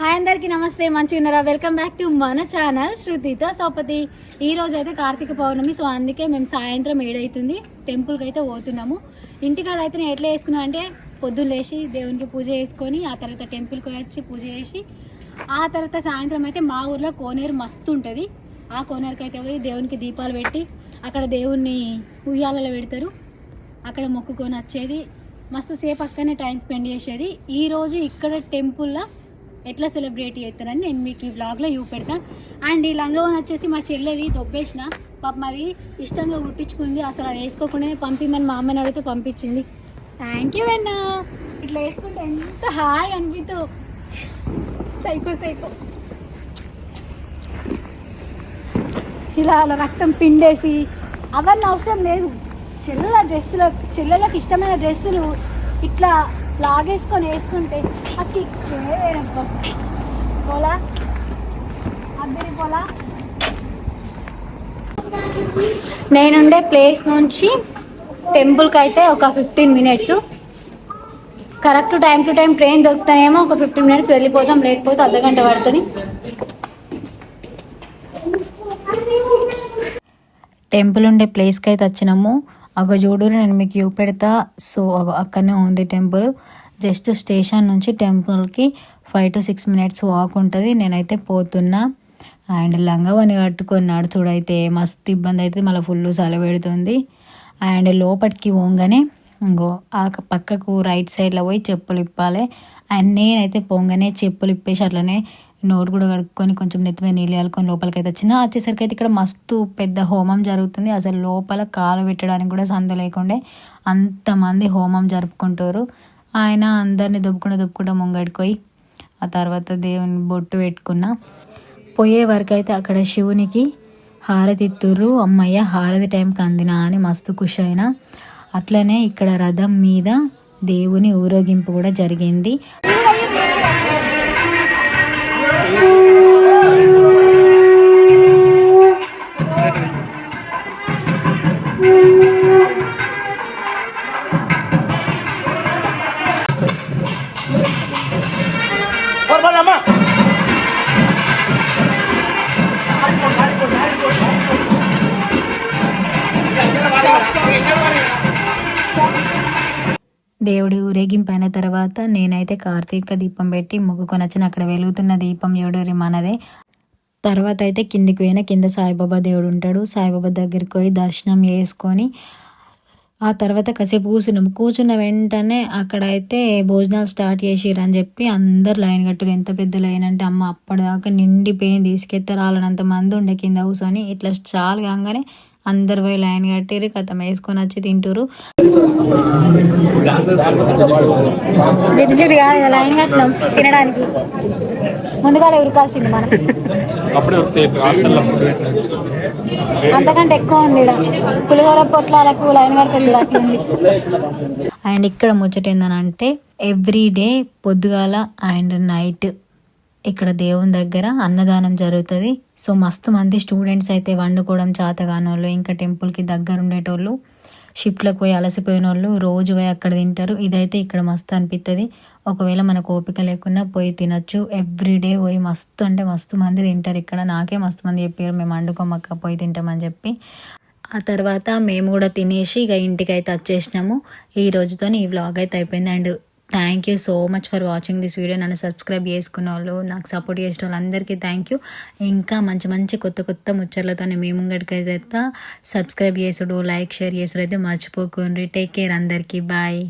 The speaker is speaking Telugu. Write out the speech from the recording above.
హాయ్ అందరికి నమస్తే మంచి ఉన్నారా? వెల్కమ్ బ్యాక్ టు మన ఛానల్ శృతితో సోపతి. ఈ రోజు అయితే కార్తీక పౌర్ణమి సో అందుకే మేము సాయంత్రం ఏడవుతుంది టెంపుల్కి అయితే పోతున్నాము. ఇంటికాడ అయితే నేను ఎట్లా వేసుకున్నా అంటే పొద్దున్న లేచి దేవునికి పూజ చేసుకొని ఆ తర్వాత టెంపుల్కి వచ్చి పూజ చేసి ఆ తర్వాత సాయంత్రం అయితే మా ఊర్లో కోనేరు మస్తు ఉంటుంది. ఆ కోనేరుకి అయితే పోయి దేవునికి దీపాలు పెట్టి అక్కడ దేవుణ్ణి ఉయ్యాలలో పెడతారు. అక్కడ మొక్కుకొని వచ్చేది. మస్తు సేపు అక్కడనే టైం స్పెండ్ చేసేది. ఈరోజు ఇక్కడ టెంపుల్లో ఎట్లా సెలబ్రేట్ చేస్తారని నేను మీకు ఈ వ్లాగ్లో చూపెడతా. అండ్ ఈ లంగవన్ వచ్చేసి మా చెల్లెది దొబ్బేసిన. పాప మరి ఇష్టంగా కుట్టించుకుంది. అసలు అది వేసుకోకుండానే పంపిమని మా అమ్మని అడిగితే పంపించింది. థ్యాంక్ యూ అన్న. ఇట్లా వేసుకుంటే ఎంత హాయ్ అనిపిస్తూ సైకో సైకో. ఇలా అలా రక్తం పిండేసి అవన్నీ అవసరం లేదు. చెల్లెల డ్రెస్సులు చెల్లెలకు ఇష్టమైన డ్రెస్సులు ఇట్లా లాగేసుకొని వేసుకుంటే అక్కి వేరబ్బా పోలా? అద్దరి పోలా? నేనుండే ప్లేస్ నుంచి టెంపుల్కి అయితే ఒక fifteen minutes. Correct time to time train దొరుకుతానేమో ఒక ఫిఫ్టీన్ మినిట్స్ వెళ్ళిపోతాం లేకపోతే అర్ధగంట పడుతుంది. టెంపుల్ ఉండే ప్లేస్కి అయితే వచ్చినాము. ఒక జోడూరు నేను మీకు చూపెడతా. సో అక్కడనే ఉంది టెంపుల్. జస్ట్ స్టేషన్ నుంచి టెంపుల్కి five to six minutes walk ఉంటుంది. నేనైతే పోతున్నా. అండ్ లంగవని కట్టుకొని నడుచుడైతే మస్తు ఇబ్బంది అయితే మళ్ళీ ఫుల్ సల పెడుతుంది. అండ్ లోపలికి పోగానే ఇంకో ఆ పక్కకు రైట్ సైడ్లో పోయి చెప్పులు ఇప్పాలి. అండ్ నేనైతే పోగానే చెప్పులు ఇప్పేసి అట్లనే నోరు కూడా కడుక్కొని కొంచెం నెత్తి నీళ్ళు కలుకొని లోపలికి అయితే వచ్చిన. వచ్చేసరికి అయితే ఇక్కడ మస్తు పెద్ద హోమం జరుగుతుంది. అసలు లోపల కాలు పెట్టడానికి కూడా సంద లేకుండే. అంతమంది హోమం జరుపుకుంటారు. ఆయన అందరిని దుబ్బుకుంటూ దుబ్బుకుంటూ ముంగడిపోయి ఆ తర్వాత దేవుని బొట్టు పెట్టుకున్న. పోయే వరకు అయితే అక్కడ శివునికి హారతి ఇత్తుర్రు. అమ్మయ్య హారతి టైంకి అందినా అని మస్తు ఖుషి అయినా. అట్లనే ఇక్కడ రథం మీద దేవుని ఊరేగింపు కూడా జరిగింది. దేవుడి ఊరేగింపు అయిన తర్వాత నేనైతే కార్తీక దీపం పెట్టి మొక్కుకొని వచ్చిన అక్కడ వెలుగుతున్న దీపం ఎవడోరి మనదే. తర్వాత అయితే కిందికి పోయిన కింద సాయిబాబా దేవుడు ఉంటాడు. సాయిబాబా దగ్గరికి పోయి దర్శనం చేసుకొని ఆ తర్వాత కాసేపు కూర్చున్నాం. కూర్చున్న వెంటనే అక్కడైతే భోజనాలు స్టార్ట్ చేసిర్రు అని చెప్పి అందరు లైన్ కట్టారు. ఎంత పెద్ద లైన్ అంటే అమ్మ అప్పటిదాకా నిండిపోయింది. తీసుకెత్తే రాలనంత మంది ఉండే కింద కూర్చొని ఇట్లా చాలు కాగానే అందరు పోయి లైన్ కట్టిరు కథం వేసుకొని వచ్చి తింటారు జిడ్డు లైన్ కట్టినాం తినడానికి. ముందుగా ఉరకాల్సింది మనం. అంతకంటే ఎక్కువ ఉంది. పులిహోర పొట్లాలకు లైన్ కడుతుంది అండ్ ఇక్కడ ముచ్చట ఏందనంటే ఎవ్రీ డే పొద్దుగాల అండ్ నైట్ ఇక్కడ దేవుని దగ్గర అన్నదానం జరుగుతుంది. సో మస్తు మంది స్టూడెంట్స్ అయితే వండుకోవడం చేతగాని వాళ్ళు ఇంకా టెంపుల్కి దగ్గర ఉండేటోళ్ళు షిఫ్ట్లకు పోయి అలసిపోయిన వాళ్ళు రోజు పోయి అక్కడ తింటారు. ఇదైతే ఇక్కడ మస్తు అనిపిస్తుంది ఒకవేళ మనకు ఓపిక లేకుండా పోయి తినచ్చు. ఎవ్రీ డే పోయి మస్తు అంటే మస్తు మంది తింటారు ఇక్కడ. నాకే మస్తు మంది చెప్పారు మేము వండుకోమక్క పోయి తింటామని చెప్పి. ఆ తర్వాత మేము కూడా తినేసి ఇక ఇంటికి అయితే వచ్చేసినాము. ఈ రోజుతో ఈ వ్లాగ్ అయితే అయిపోయింది. And thank you so much for watching this video నన్ను సబ్స్క్రైబ్ చేసుకున్న వాళ్ళు నాకు సపోర్ట్ చేసిన వాళ్ళందరికీ థ్యాంక్ యూ ఇంకా మంచి మంచి కొత్త కొత్త ముచ్చట్లతో మేము ముంగడికైతే సబ్స్క్రైబ్ చేసుడు లైక్ షేర్ చేసుడు అయితే మర్చిపోకండి. టేక్ కేర్ అందరికీ. బాయ్